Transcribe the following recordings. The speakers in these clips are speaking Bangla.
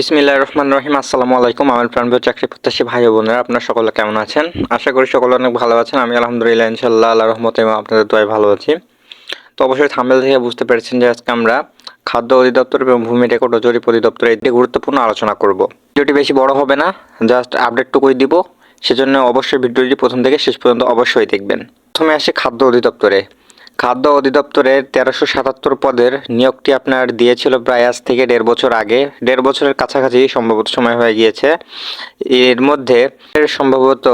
বিসমিল্লাহ রহমান রহিম, আসসালামু আলাইকুম। আমার প্রাণপ্রিয় চাকরি প্রত্যাশী ভাই বোনেরা, আপনারা সকলে কেমন আছেন? আশা করি সকলে অনেক ভালো আছেন। আমি আলহামদুলিল্লাহ ইনশাল্লাহ আল্লাহ রহমতে আপনাদের দোয়ায় ভালো আছি। তো অবশ্যই থাম্বেল থেকে বুঝতে পেরেছেন যে আজকে আমরা খাদ্য অধিদপ্তর এবং ভূমি রেকর্ড ও জরিপ অধিদপ্তর এটি গুরুত্বপূর্ণ আলোচনা করব। ভিডিওটি বেশি বড় হবে না জাস্ট আপডেটটুকুই দিব। সেজন্য অবশ্যই ভিডিওটি প্রথম থেকে শেষ পর্যন্ত অবশ্যই দেখবেন। প্রথমে আসে খাদ্য অধিদপ্তরে। খাদ্য অধিদপ্তরের তেরোশো সাতাত্তর পদের নিয়োগটি আপনার দিয়েছিল প্রায় আজ থেকে দেড় বছর আগে। দেড় বছরের কাছাকাছি সম্ভবত সময় হয়ে গিয়েছে। এর মধ্যে সম্ভবত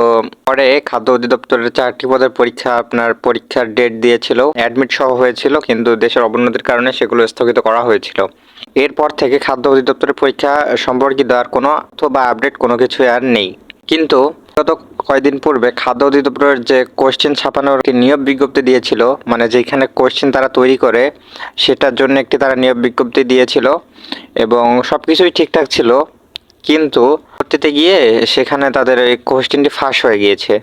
পরে খাদ্য অধিদপ্তরের চারটি পদের পরীক্ষা আপনার পরীক্ষার ডেট দিয়েছিল। অ্যাডমিট সহ হয়েছিল, কিন্তু দেশের অবনতির কারণে সেগুলো স্থগিত করা হয়েছিল। এরপর থেকে খাদ্য অধিদপ্তরের পরীক্ষা সম্পর্কিত আর কোনো অথবা আপডেট কোনো কিছু আর নেই। কিন্তু গত কয়েকদিন পূর্বে খাদ্য অধিদপ্তরের যে কোশ্চেন ছাপানোর একটি নিয়োগ বিজ্ঞপ্তি দিয়েছিল মানে যেখানে কোশ্চেন তারা তৈরি করে, সেটার জন্য একটি তারা নিয়োগ বিজ্ঞপ্তি দিয়েছিল এবং সব কিছুই ঠিকঠাক ছিল। কিন্তু করতে গিয়ে সেখানে তাদের এই কোশ্চেনটি ফাঁস হয়ে গিয়েছে।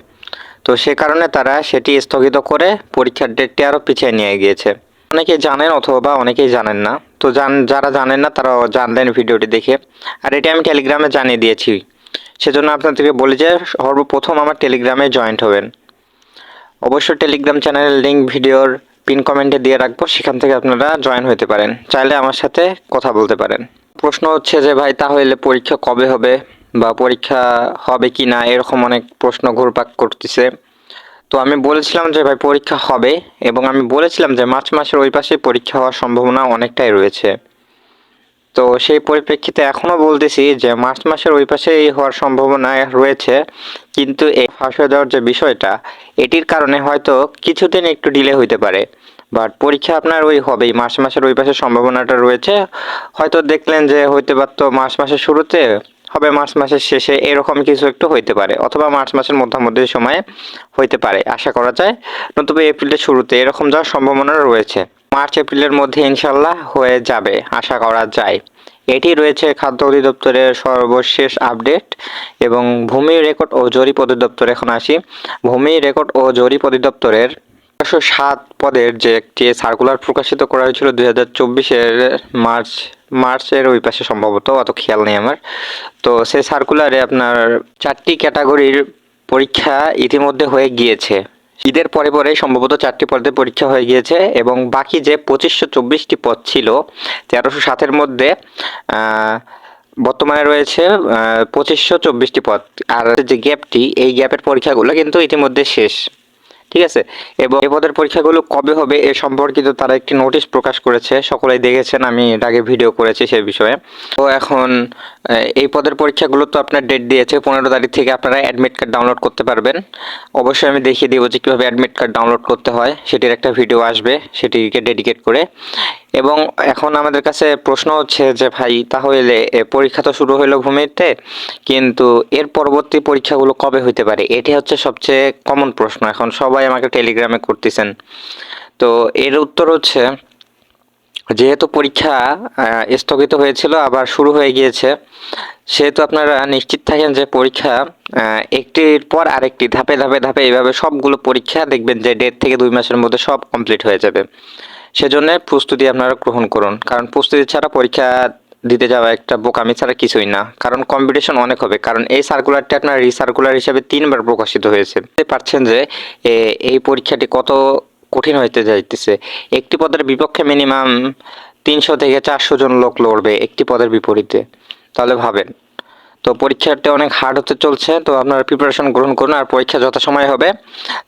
তো সে কারণে তারা সেটি স্থগিত করে পরীক্ষার ডেটটি আরও পিছিয়ে নিয়ে গিয়েছে। অনেকেই জানেন অথবা অনেকেই জানেন না। তো যারা জানেন না তারা জানলেন ভিডিওটি দেখে। আর এটি আমি টেলিগ্রামে জানিয়ে দিয়েছি। সেজন্য আপনাদেরকে বলি যে সর্বপ্রথম আমার টেলিগ্রামে জয়েন্ট হবেন। অবশ্যই টেলিগ্রাম চ্যানেলের লিঙ্ক ভিডিওর পিন কমেন্টে দিয়ে রাখব, সেখান থেকে আপনারা জয়েন হতে পারেন। চাইলে আমার সাথে কথা বলতে পারেন। প্রশ্ন হচ্ছে যে, ভাই, তাহলে পরীক্ষা কবে হবে বা পরীক্ষা হবে কি না? এরকম অনেক প্রশ্ন ঘুরপাক করতেছে। তো আমি বলেছিলাম যে, ভাই, পরীক্ষা হবে। এবং আমি বলেছিলাম যে, মার্চ মাসের ওই পাশে পরীক্ষা হওয়ার সম্ভাবনা অনেকটাই রয়েছে। তো সেই পরিপ্রেক্ষিতে এখনও বলতেছি যে মার্চ মাসের ওই পাশেই হওয়ার সম্ভাবনা রয়েছে। কিন্তু এই ফাঁস হয়ে যাওয়ার যে বিষয়টা, এটির কারণে হয়তো কিছুদিন একটু ডিলে হইতে পারে। বাট পরীক্ষা আপনার ওই হবেই, মার্চ মাসের ওই পাশে সম্ভাবনাটা রয়েছে। হয়তো দেখলেন যে হইতে পারতো মার্চ মাসের শুরুতে, হবে মার্চ মাসের শেষে এরকম কিছু একটু হইতে পারে, অথবা মার্চ মাসের মধ্যামধ্যে সময়ে হইতে পারে। আশা করা যায়, নতুবা এপ্রিলের শুরুতে এরকম যাওয়ার সম্ভাবনা রয়েছে। মার্চ, এপ্রিলের মধ্যে ইনশাল্লাহ হয়ে যাবে, আশা করা যায়। এটি রয়েছে খাদ্য অধিদপ্তরের সর্বশেষ আপডেট এবং ভূমি রেকর্ড ও জরিপ অধিদপ্তর। এখন আসি। ভূমি রেকর্ড ও জরিপ অধিদপ্তরের একশো সাত পদের যে একটি সার্কুলার প্রকাশিত করা হয়েছিল দুই হাজার চব্বিশের মার্চ, মার্চের ওই পাশে সম্ভবত, অত খেয়াল নেই আমার। তো সেই সার্কুলারে আপনার চারটি ক্যাটাগরির পরীক্ষা ইতিমধ্যে হয়ে গিয়েছে। ঈদের পরে পরে সম্ভবত চারটি পদে পরীক্ষা হয়ে গিয়েছে এবং বাকি যে পঁচিশশো চব্বিশটি পদ ছিল, তেরোশো সাতের মধ্যে বর্তমানে রয়েছে পঁচিশশো চব্বিশটি পদ। আর যে গ্যাপটি এই গ্যাপের পরীক্ষাগুলো কিন্তু ইতিমধ্যে শেষ। ঠিক আছে? এবং এ পদের পরীক্ষাগুলো কবে হবে এ সম্পর্কিত তারা একটি নোটিশ প্রকাশ করেছে, সকলেই দেখেছেন, আমি এর আগে ভিডিও করেছি সে বিষয়ে। তো এখন এই পদের পরীক্ষাগুলো তো আপনার ডেট দিয়েছে, পনেরো তারিখ থেকে আপনারা অ্যাডমিট কার্ড ডাউনলোড করতে পারবেন। অবশ্যই আমি দেখিয়ে দিব যে কীভাবে অ্যাডমিট কার্ড ডাউনলোড করতে হয়, সেটির একটা ভিডিও আসবে, সেটিকে ডেডিকেট করে। এবং এখন আমাদের কাছে প্রশ্ন হচ্ছে যে ভাই, তাহলে পরীক্ষা তো শুরু হলো ভূমিতে কিন্তু এর পরবর্তী পরীক্ষাগুলো কবে হইতে পারে? এটি হচ্ছে সবচেয়ে কমন প্রশ্ন। এখন সবাই আমাকে টেলিগ্রামে করতেছেন। তো এর উত্তর হচ্ছে, যেহেতু পরীক্ষা স্থগিত হয়েছিল, আবার শুরু হয়ে গিয়েছে, সেহেতু আপনারা নিশ্চিত থাকেন যে পরীক্ষা একটির পর আরেকটি ধাপে ধাপে ধাপে এইভাবে সবগুলো পরীক্ষা দেখবেন যে দেড় থেকে দুই মাসের মধ্যে সব কমপ্লিট হয়ে যাবে। সেজন্য প্রস্তুতি আপনারা গ্রহণ করুন। কারণ প্রস্তুতি ছাড়া পরীক্ষা দিতে যাওয়া একটা বোকামি ছাড়া কিছুই না। কারণ কম্পিটিশন অনেক হবে। কারণ এই সার্কুলারটি আপনার রিসার্কুলার হিসেবে তিনবার প্রকাশিত হয়েছে। পারছেন যে এই পরীক্ষাটি কত কঠিন হইতে যাইতেছে। একটি পদের বিপক্ষে মিনিমাম তিনশো থেকে চারশো জন লোক লড়বে একটি পদের বিপরীতে। তাহলে ভাবেন তো পরীক্ষাটা অনেক হার্ড হতে চলছে, তো আপনার প্রিপারেশন গ্রহণ করুন আর পরীক্ষা যথাসময়ে হবে।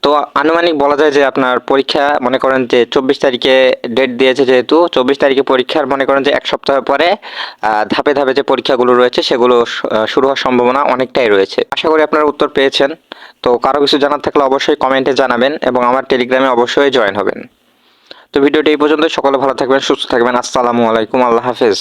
তো আনুমানিক বলা যায় যে আপনার পরীক্ষা মনে করেন যে চব্বিশ তারিখে ডেট দিয়েছে যেহেতু, চব্বিশ তারিখে পরীক্ষার মনে করেন যে এক সপ্তাহ পরে ধাপে ধাপে যে পরীক্ষাগুলো রয়েছে সেগুলো শুরু হওয়ার সম্ভাবনা অনেকটাই রয়েছে। আশা করি আপনারা উত্তর পেয়েছেন। তো কারও কিছু জানার থাকলে অবশ্যই কমেন্টে জানাবেন এবং আমার টেলিগ্রামে অবশ্যই জয়েন হবেন। তো ভিডিওটি এই পর্যন্ত সকলে ভালো থাকবেন, সুস্থ থাকবেন। আসসালামু আলাইকুম। আল্লাহ হাফেজ।